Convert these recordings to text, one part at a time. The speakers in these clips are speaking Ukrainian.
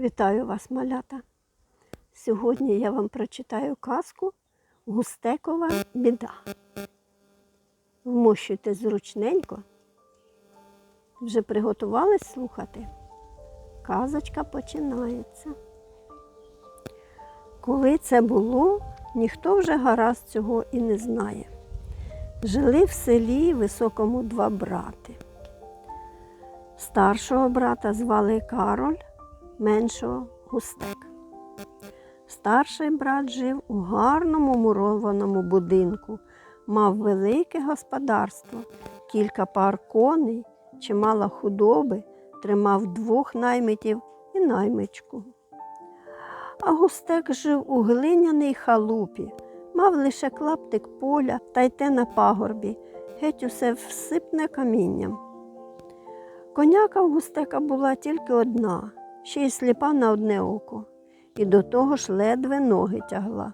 Вітаю вас, малята! Сьогодні я вам прочитаю казку Густекова біда. Вмощуйте зручненько. Вже приготувались слухати? Казочка починається. Коли це було, ніхто вже гаразд цього і не знає. Жили в селі високому два брати. Старшого брата звали Кароль, меншого Густек. Старший брат жив у гарному мурованому будинку, мав велике господарство, кілька пар коней, чимало худоби, тримав двох наймитів і наймичку. А густек жив у глиняній халупі, мав лише клаптик поля та й те на пагорбі, геть усе всипне камінням. Коняка в густека була тільки одна, ще й сліпа на одне око, і до того ж ледве ноги тягла.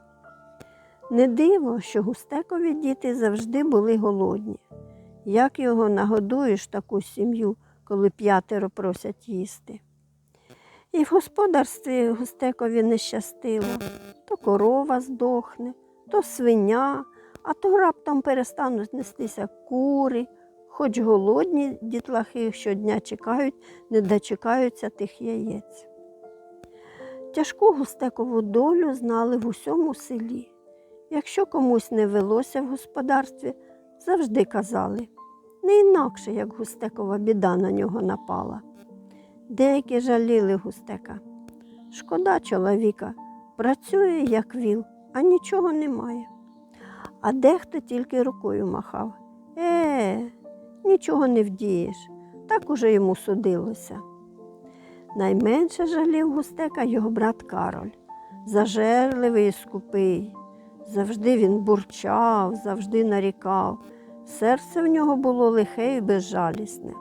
Не диво, що густекові діти завжди були голодні. Як його нагодуєш таку сім'ю, коли п'ятеро просять їсти? І в господарстві густекові не щастило то корова здохне, то свиня, а то раптом перестануть нестися кури, хоч голодні дітлахи щодня чекають, не дочекаються тих яєць. Тяжку густекову долю знали в усьому селі. Якщо комусь не велося в господарстві, завжди казали, не інакше, як густекова біда на нього напала. Деякі жаліли густека. Шкода чоловіка, працює, як віл, а нічого немає. А дехто тільки рукою махав. Е, нічого не вдієш, так уже йому судилося. Найменше жалів густека його брат Кароль, зажерливий і скупий. Завжди він бурчав, завжди нарікав. Серце в нього було лихе і безжалісне.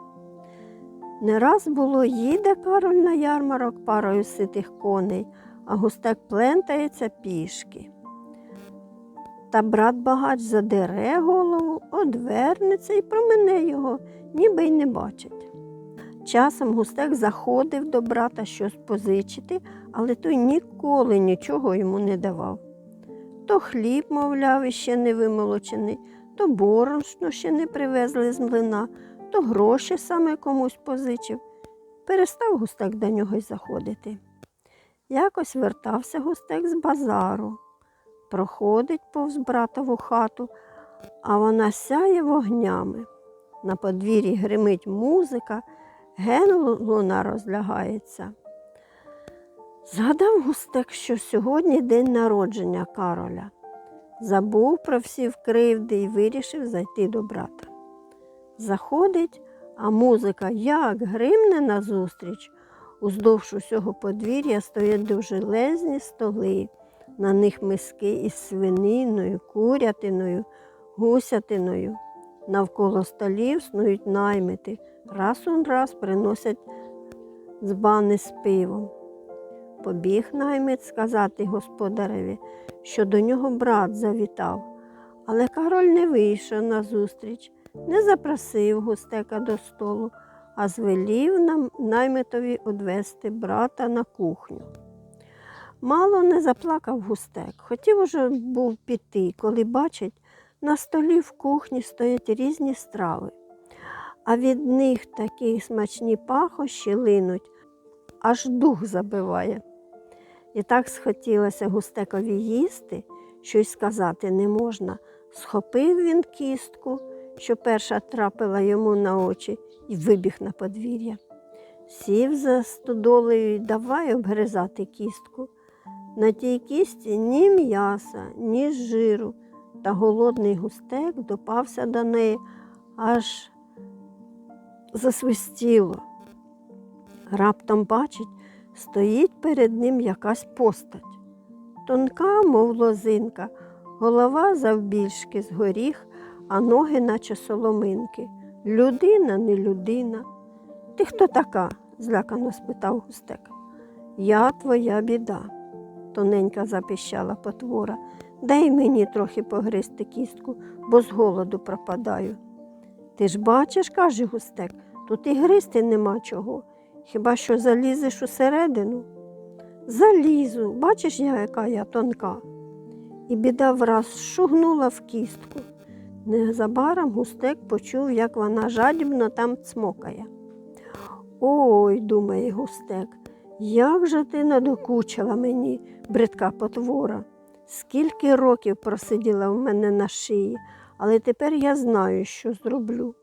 Не раз було, їде Кароль на ярмарок парою ситих коней, а густек плентається пішки. Та брат багач задере голову, одвернеться і промене його, ніби й не бачить. Часом густек заходив до брата щось позичити, але той ніколи нічого йому не давав. То хліб, мовляв, іще не вимолочений, то борошно ще не привезли з млина, то гроші саме комусь позичив. Перестав густек до нього й заходити. Якось вертався густек з базару. Проходить повз братову хату, а вона сяє вогнями. На подвір'ї гримить музика, ген луна розлягається. Згадав густек, що сьогодні день народження Кароля. Забув про всі вкривди і вирішив зайти до брата. Заходить, а музика як гримне назустріч. Уздовж усього подвір'я стоять довжелезні столи. На них миски із свининою, курятиною, гусятиною. Навколо столів снують наймити, раз у раз приносять дзбани з пивом. Побіг наймит сказати господареві, що до нього брат завітав, але король не вийшов на зустріч, не запросив густека до столу, а звелів нам наймитові одвести брата на кухню. Мало не заплакав густек, хотів уже був піти, коли бачить, на столі в кухні стоять різні страви, а від них такі смачні пахощі линуть, аж дух забиває. І так схотілося густекові їсти, що й сказати не можна. Схопив він кістку, що перша трапила йому на очі, і вибіг на подвір'я. Сів за стодолею й давай обгризати кістку. На тій кісті ні м'яса, ні жиру, та голодний густек допався до неї, аж засвистіло. Раптом бачить, стоїть перед ним якась постать. Тонка, мов лозинка, голова завбільшки з горіх, а ноги, наче соломинки. Людина, не людина. Ти хто така? злякано спитав густек. Я твоя біда, тоненька запіщала потвора. Дай мені трохи погризти кістку, бо з голоду пропадаю. Ти ж бачиш, каже густек, тут і гризти нема чого. Хіба що залізеш усередину? залізу, бачиш, я, яка я тонка. І біда враз шугнула в кістку. Незабаром густек почув, як вона жадібно там цмокає. Ой, думає густек, як же ти надокучила мені, бридка потвора. Скільки років просиділа в мене на шиї, але тепер я знаю, що зроблю.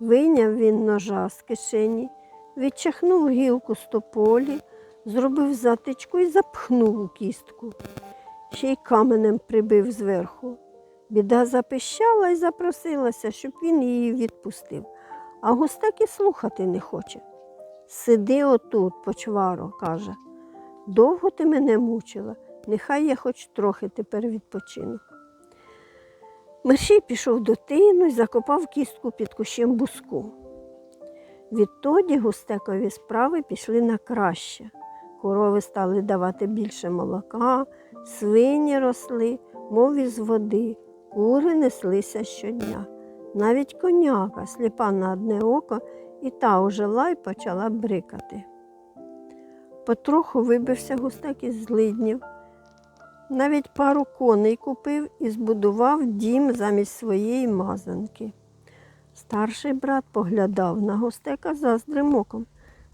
Вийняв він ножа з кишені, відчахнув гілку з тополі, зробив затичку і запхнув у кістку. Ще й каменем прибив зверху. Біда запищала і запросилася, щоб він її відпустив, а густак і слухати не хоче. Сиди отут, почваро, каже. Довго ти мене мучила, нехай я хоч трохи тепер відпочину. Мерщій пішов до тину і закопав кістку під кущем буску. Відтоді густекові справи пішли на краще. Корови стали давати більше молока, свині росли, мов із води, кури неслися щодня. Навіть коняка, сліпа на одне око, і та ожила й почала брикати. Потроху вибився густак із злиднів. Навіть пару коней купив і збудував дім замість своєї мазанки. Старший брат поглядав на гостека заздрим оком.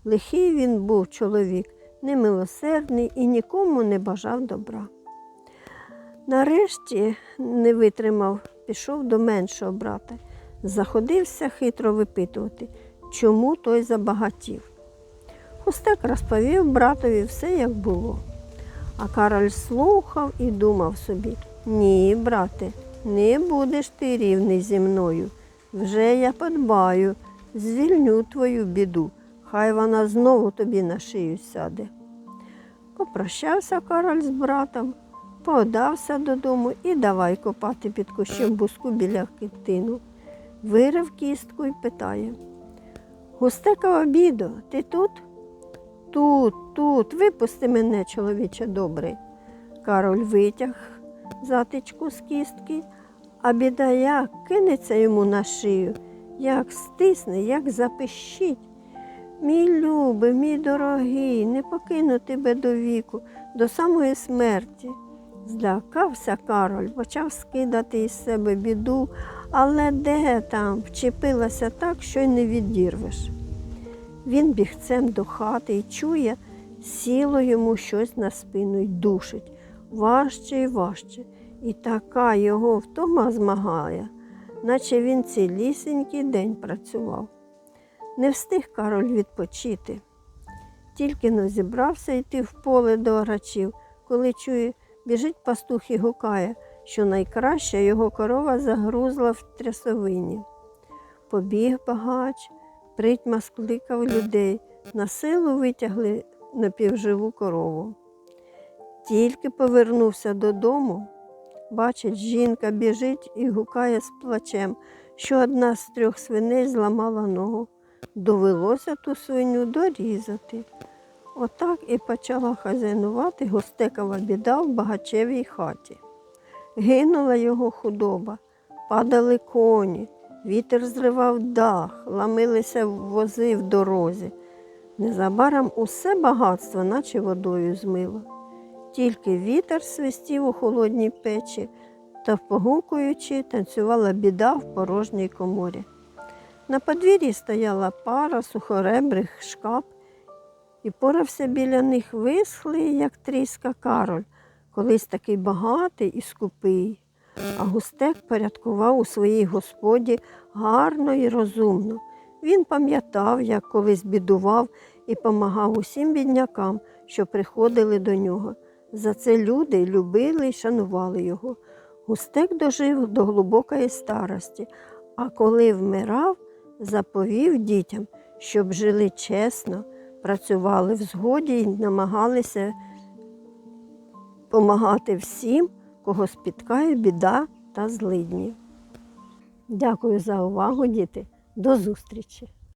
Лихий він був чоловік, немилосердний і нікому не бажав добра. Нарешті не витримав, пішов до меншого брата, заходився хитро випитувати, чому той забагатів. Густек розповів братові все, як було. А Кароль слухав і думав собі: ні, брате, не будеш ти рівний зі мною. Вже я подбаю, звільню твою біду, хай вона знову тобі на шию сяде. Попрощався король з братом, подався додому і давай копати під кущем буску біля китину. Вирив кістку і питає. Густекова бідо, ти тут? Тут, тут, випусти мене, чоловіче добрий. Кароль витяг затичку з кістки, а біда як кинеться йому на шию, як стисне, як запищить. Мій любий, мій дорогий, не покину тебе до віку, до самої смерті. Злякався Кароль, почав скидати із себе біду, але де там вчепилася так, що й не відірвеш. Він бігцем до хати і чує, сіло йому щось на спину й душить, важче і важче. І така його втома змагає, наче він цілісінький день працював. Не встиг Кароль відпочити. Тільки но зібрався йти в поле до орачів, коли чує, біжить пастух і гукає, що найкраща його корова загрузла в трясовині. Побіг багач, притьма скликав людей, на силу витягли напівживу корову. Тільки повернувся додому, бачить, жінка біжить і гукає з плачем, що одна з трьох свиней зламала ногу. Довелося ту свиню дорізати. Отак і почала хазяйнувати гостекова біда в багачевій хаті. Гинула його худоба, падали коні, вітер зривав дах, ламилися вози в дорозі. Незабаром усе багатство, наче водою змило. Тільки вітер свистів у холодній печі та, погукуючи, танцювала біда в порожній коморі. На подвір'ї стояла пара сухоребрих шкап, і порався біля них висхлий, як тріска Кароль, колись такий багатий і скупий. А густек порядкував у своїй господі гарно і розумно. Він пам'ятав, як колись бідував і помагав усім біднякам, що приходили до нього. За це люди любили і шанували його. Густек дожив до глибокої старості, а коли вмирав, заповів дітям, щоб жили чесно, працювали в згоді і намагалися допомагати всім, кого спіткає біда та злидні. Дякую за увагу, діти. До зустрічі!